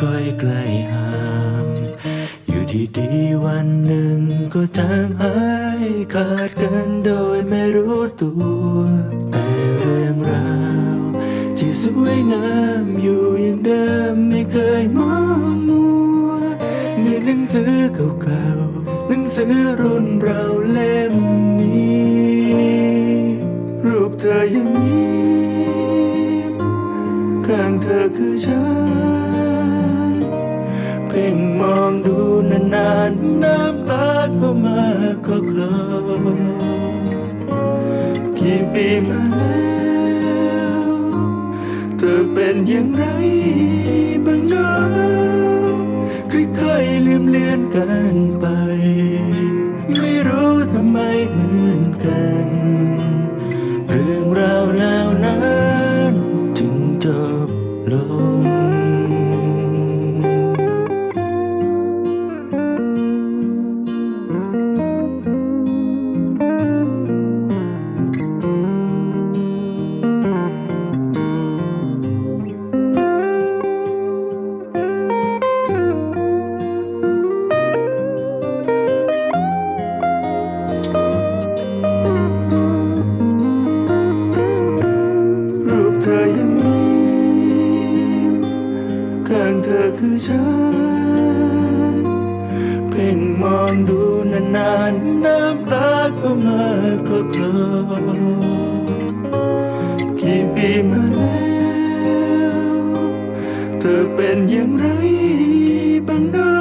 ค่อยๆไกล้ห่างอยู่ดีๆวันหนึ่งก็จางหายขาดกันโดยไม่รู้ตัว แต่เรื่องราวที่สวยงามอยู่อย่างเดิมไม่เคยมองมัวในหนังสือเก่าๆหนังสือรุ่นเราเล่มนี้ รูปเธอยังยิ้ข้างเธอคือฉัน เพ่งมองดูนานๆน้ำตาก็มาก็คลอกี่ปีมาแล้วเธอเป็นอย่างไรบ้างเนะค่อยๆลืมเลือนกัน ข้างเธอคือฉัน เพ่งมองดูนานๆน้ำตาก็มาก็คลอกี่ปีมาแล้ว เธอเป็นอย่างไรบ้างนะ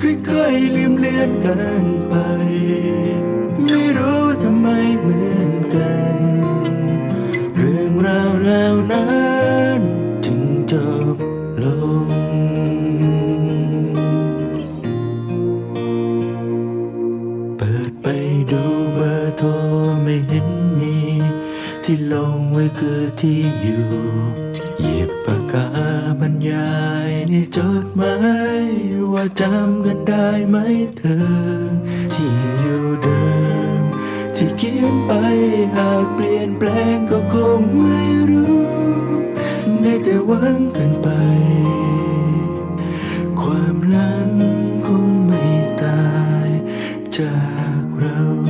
ค่อยๆลืมเลือนกันไป ไปดูเบอร์โทรไม่เห็นมี ที่ลงไว้คือที่อยู่ หยิบปากกาบรรยายนี่จดหมายว่าจำกันได้ไหมเธอ ที่อยู่เดิม ที่เขียนไปหากเปลี่ยนแปลงก็คงไม่รู้ ได้แต่หวังกันไป ความลังคงไม่ตายจาก around.